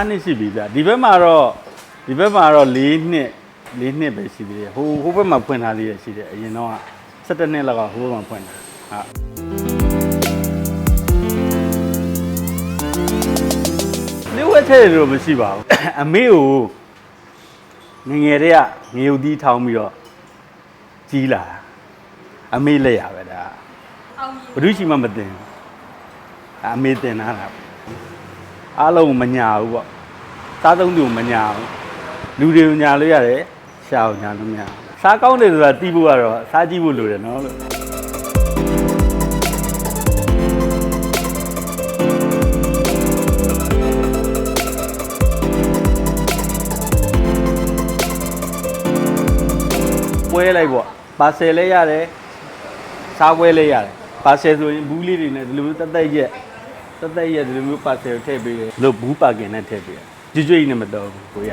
15နှစ်ရှိပြီဗျဒီဘက်မှာတော့ဒီဘက်မှာတော့၄နှစ်၄နှစ်ပဲရှိသေးတယ်ဟိုဟိုဘက်မှာဖွင့်ထားသေးတယ်ရှိတယ်အရင်တော့က17နှစ်လောက်ကဟိုဘက်မှာဖွင့်တာဟာလေဝက်ထဲတော့မရှိပါဘူးအမေကိုငငယ်တည်းကငရုတ်သီးထောင်းပြီးတော့ ကြီးလာတာအမေလက်ရပဲဒါအောင်မြင်ဘယ်သူရှိမှမတင်ဘူးအမေတင်လာတာအားလုံးမညာဘူးပေါ့စားသုံးသူမညာဘူးလူတွေကိုညာလို့ရတယ်ရှာအောင်ညာလို့မရဘူးစားကောင်းတယ်ဆိုတာတီးဖို့ကတော့စားကြည့်ဖို့လိုတယ်နော်လို့ပွဲလိုက်ပေါ့ ပါဆယ်လည်းရတယ်စားပွဲလေးရတယ်ပါဆယ်ဆိုရင်ဘူးလေးတွေနဲ့ဒီလိုမျိုးတက်တက်ရက်တက်တက်ရက်ဒီလိုမျိုးပါဆယ်ကိုထည့်ပေးတယ်လို့ဘူးပါကင်နဲ့ထည့်ပေးတယ်ကြွကြွကြီးနဲ့မတော်ဘူးကိုရ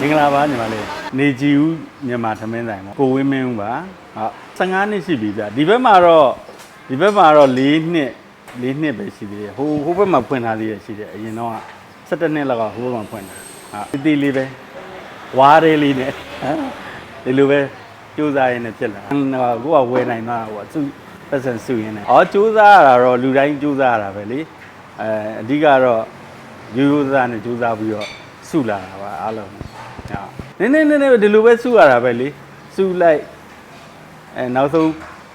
မင်္ဂလာပါညီမလေးနေကြည်ဦးမြန်မာသမင်းဆိုင်ပေါ့ကိုဝင်းမင်းဦးပါဟုတ်15နှစ်ရှိပြီဗျဒီဘက်မှာတော့ဒီဘက်မှာတော့4နှစ်4နှစ်ပဲရှိသေးတယ်ဟိုဟိုဘက်မှာဖွင့်ထားသေးရရှိတယ်အရင်တော့17နှစ်လောက်ကဟိုဘက်မှာဖွင့်တာဟုတ်တီးလေးပဲ ဝါးလေးလေးနဲ့ဟမ်ဒီလိုပဲစူးစမ်းရင်းနဲ့ဖြစ်လာဟိုကိုကဝယ်နိုင်တာဟိုစုပတ်စံစုရင်းနဲ့ဩစူးစမ်းရတာတော့လူတိုင်းစူးစမ်းရတာပဲလေအဲအဓိကတော့ရိုးရိုးသားနဲ့စူးစမ်းပြီးတော့စုလာတာပါအားလုံးဟုတ်နည်းနည်းနည်းနည်းဒီလိုပဲစုရတာပဲလေစုလိုက်အဲနောက်ဆုံး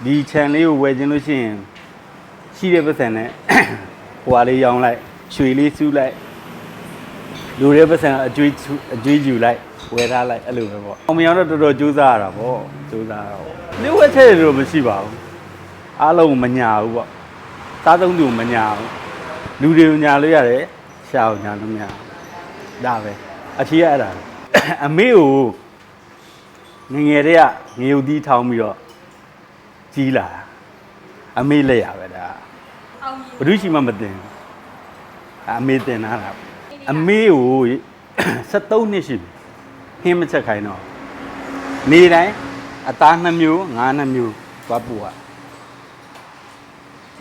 ဒီခြံလေးကိုဝယ်ခြင်းလို့ရှိရင်ရှိတဲ့ပတ်စံနဲ့ဟိုဟာလေးရောင်းလိုက်ရွှေလေးစုလိုက်လူတွေပတ်စံအကျွေးစုအကျွေးယူလိုက် ဝယ်ထားလိုက်အဲ့လိုပဲပေါ့အောင်မယောင်တော့တော်တော်ကြိုးစားရတာပေါ့ကြိုးစားရတော့နေဝက်ထဲတော့မရှိပါဘူးအားလုံးမညာဘူးပေါ့စားသုံးသူမညာဘူးလူတွေကိုညာလို့ရတယ်ရှာအောင်ညာလို့မရဘူးဒါပဲအဖြေကအဲ့ဒါပဲအမေကိုငယ်ငယ်တည်းကငရုတ်သီးထောင်းပြီးတော့ကြီးလာတာအမေလက်ရပဲဒါအောင်မြင်ဘယ်သူရှိမှမတင်ဘူးအမေတင်လာတာအမေကို73နှစ်ရှိပြီ ဟင်းမချက်ခိုင်းတော့နေတိုင်းအသားနှစ်မျိုးငါးနှစ်မျိုးသွားပူอ่ะ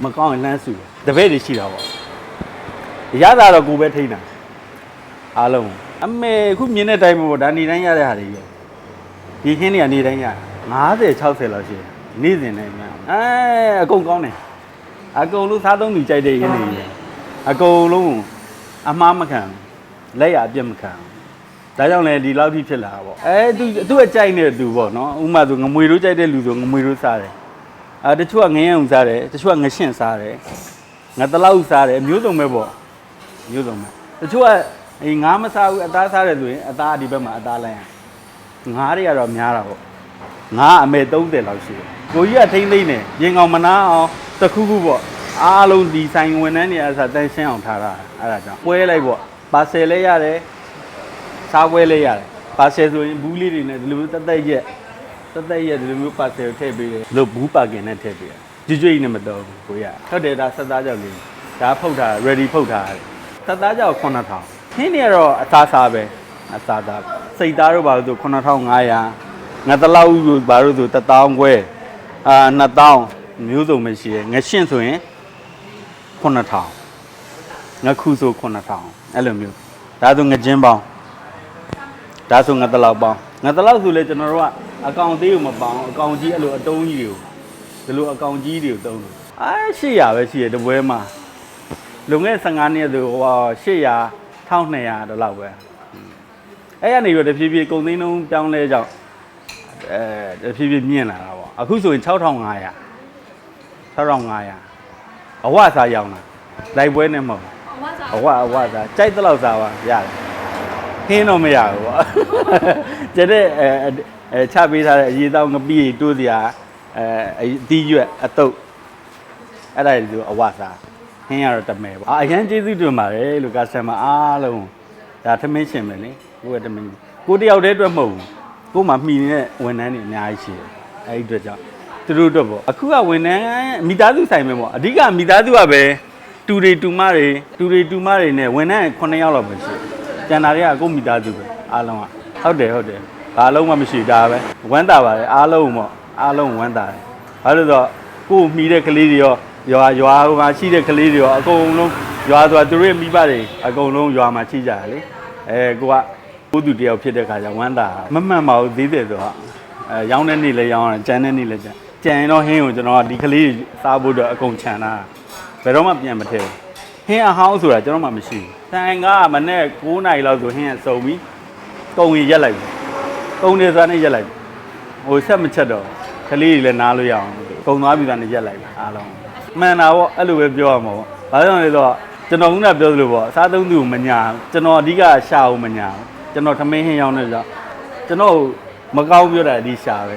မကောင်းရင်လမ်းစုတယ်တပည့်တွေရှိတာပေါ့ရတာတော့ကိုယ်ပဲထိန်းတာအားလုံးအမေခုမြင်တဲ့တိုင်းပေါ့ဒါနေတိုင်းရတဲ့ဟာတွေရောဒီခင်းတွေကနေတိုင်းရ50 60လောက်ရှိတယ်နေ့စဉ်နဲ့များအဲအကုန်ကောင်းတယ်အကုန်လုံးစားသုံးသူကြိုက်တဲ့ရင်းနေတယ်အကုန်လုံးအမှားမခံဘူးလက်ရအပြတ်မခံဘူး ဒါကြောင့်လည်းဒီလောက်ထိဖြစ်လာတာပေါ့အဲသူသူ့အကြိုက်နေတဲ့သူပေါ့နော်ဥပမာဆိုငမွေတို့ကြိုက်တဲ့လူဆိုငမွေတို့စားတယ်အာတချို့ကငရံအောင်စားတယ်တချို့ကငရှင့်စားတယ်ငတလောက်စားတယ်မျိုးစုံပဲပေါ့မျိုးစုံပဲတချို့ကအေးငါးမစားဘူးအသားစားတယ်ဆိုရင်အသားဒီဘက်မှာအသားလိုက်ရငါးတွေကတော့များတာပေါ့ငါးအမေ30လောက်ရှိတယ်ကိုကြီးကထိမ့်သိမ့်နေရင်ကောင်မနာအောင်တစ်ခုခုပေါ့အားလုံးဒီဆိုင်ဝန်ထမ်းတွေအစားတန်းရှင်းအောင်ထားတာအဲ့ဒါကြောင့်ပွဲလိုက်ပေါ့ပါဆယ်လည်းရတယ် စားပွဲလည်းရတယ်ပါဆယ်ဆိုရင်ဘူးလေးတွေနဲ့ဒီလိုမျိုးတက်တက်ရက်တက်တက်ရက်ဒီလိုမျိုးပါဆယ်ကိုထည့်ပေးတယ်လို့ဘူးပါကင်နဲ့ထည့်ပေးတယ်ကြွကြွကြီးနဲ့မတော်ဘူးကိုရဟုတ်တယ်ဒါဆက်သားကြောက်လေးဒါဖုတ်ထား ready ဖုတ်ထားတယ်ဆက်သားကြောက်9000ခင်းနေတော့အသားစားပဲအသားသားစိတ်သားတို့ပါလို့ဆို9500ငါတလောက်ဆိုဘာလို့ဆို1000ခွဲအာ2000မျိုးစုံမရှိရယ်ငရှင့်ဆိုရင်9000ငခုဆို9000အဲ့လိုမျိုးဒါဆိုငကျင်းပေါင်း ဒါဆိုငတလောက်ပေါင်းငတလောက်ဆိုလေကျွန်တော်တို့ကအကောင်သေးကိုမပေါင်းအကောင်ကြီးအဲ့လိုအတုံးကြီးတွေကိုဒီလိုအကောင်ကြီးတွေကိုတုံးတယ်အား800ပဲရှိရတပွဲမှာလုံခဲ့15နှစ်ဆိုဟို800 1200တော့လောက်ပဲအဲ့ရနေပြီးတော့တဖြည်းဖြည်းကုန်သိန်းလုံးပြောင်းလဲကြောင်းအဲတဖြည်းဖြည်းမြင့်လာတာပေါ့အခုဆိုရင်6500 6500အဝစားရောင်းတာလိုက်ပွဲနဲ့မဟုတ်ဘူးအဝါစားအဝအဝစားကြိုက်တဲ့လောက်စားပါရတယ် ခင်းတော့မရဘူးပေါ့ကျတဲ့အဲအဲချပေးထားတဲ့အရေးတောင်းငပိတိုးစရာအဲအသီးရွက်အတုပ်အဲ့ဒါတွေအဝစားခင်းရတော့တမဲပေါ့အာအရန်ကျေးဇူးတင်ပါတယ်လို့ customer အားလုံးဒါထမင်းရှင်ပဲလေကိုယ်ကထမင်းကိုတယောက်တည်းအတွက်မဟုတ်ဘူးကို့မှာမှီနေတဲ့ဝန်ထမ်းတွေအများကြီးရှိတယ်အဲ့ဒီအတွက်ကြောင့်သူတို့အတွက်ပေါ့အခုကဝန်ထမ်းမိသားစုဆိုင်ပဲပေါ့အဓိကမိသားစုကပဲတူတွေတူမတွေတူတွေတူမတွေနဲ့ဝန်ထမ်း9ယောက်လောက်ပဲရှိတယ်။ ကျန်တာတွေကကိုယ့်မိသားစုပဲအားလုံးကဟုတ်တယ်ဟုတ်တယ်။ဘာလုံးမှမရှိဒါပဲဝမ်းတာပါတယ်အားလုံးပေါ့အားလုံးဝမ်းတာတယ်။ဘာလို့လဲဆိုတော့ကိုယ်မှီတဲ့ကလေးတွေရောရွာရွာဟိုမှာရှိတဲ့ကလေးတွေရောအကုန်လုံးရွာဆိုတာသူတို့ရဲ့မိဘတွေအကုန်လုံးရွာမှာရှိကြတယ်လေအဲကိုကဘုသူတယောက်ဖြစ်တဲ့ခါကျဝမ်းတာမမှန်ပါဘူးသေးတယ်ဆိုတော့အဲရောင်းတဲ့နေ့လည်းရောင်းရတယ်ကြံတဲ့နေ့လည်းကြံကြံရင်တော့ဟင်းကိုကျွန်တော်ကဒီကလေးစားဖို့တော့အကုန်ခြံတာဘယ်တော့မှပြန်မထည့်ဘူး ဟင်းအဟောင်းဆိုတာကျွန်တော်မှမရှိဘူးတန်ကမနေ့9နာရီလောက်ဆိုဟင်းကစုံပြီးကုံရင်ရက်လိုက်ပြီကုံနေစားနဲ့ရက်လိုက်ပြီဟိုဆက်မချက်တော့ကလေးတွေလည်းနားလို့ရအောင်ကုံသွားပြီသားနဲ့ရက်လိုက်ပြီအားလုံးမှန်တာပေါ့အဲ့လိုပဲပြောရမှာပေါ့ဘာကြောင့်လဲဆိုတော့ကျွန်တော်ကပြောသလိုပေါ့အစားသုံးသူကိုမညာဘူးကျွန်တော်အဓိကရှာအောင်မညာဘူးကျွန်တော်ထမင်းဟင်းရောင်းနေကြကျွန်တော်မကောင်းပြောတာဒီရှာပဲ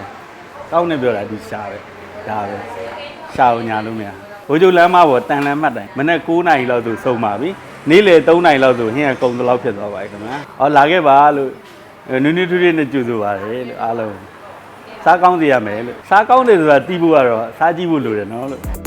ကောင်းနေပြောတာဒီရှာပဲဒါပဲရှာအောင်ညာလို့မရ ဘိုးကျုပ်လမ်းမပေါ်တန်လမ်းမှတ်တိုင်မနေ့9နာရီလောက်ဆိုဆုံးပါပြီနေ့လေ3နာရီလောက်ဆိုဟင်းကကုံတလောက်ဖြစ်သွားပါပြီခင်ဗျာဟောလာခဲ့ပါလို့နူးနူးထွေးထွေးနဲ့ကြိုဆိုပါတယ်လို့အားလုံးစားကောင်းစေရမယ်လို့စားကောင်းတယ်ဆိုတာတီးဖို့ကတော့စားကြည့်ဖို့လိုတယ်နော်လို့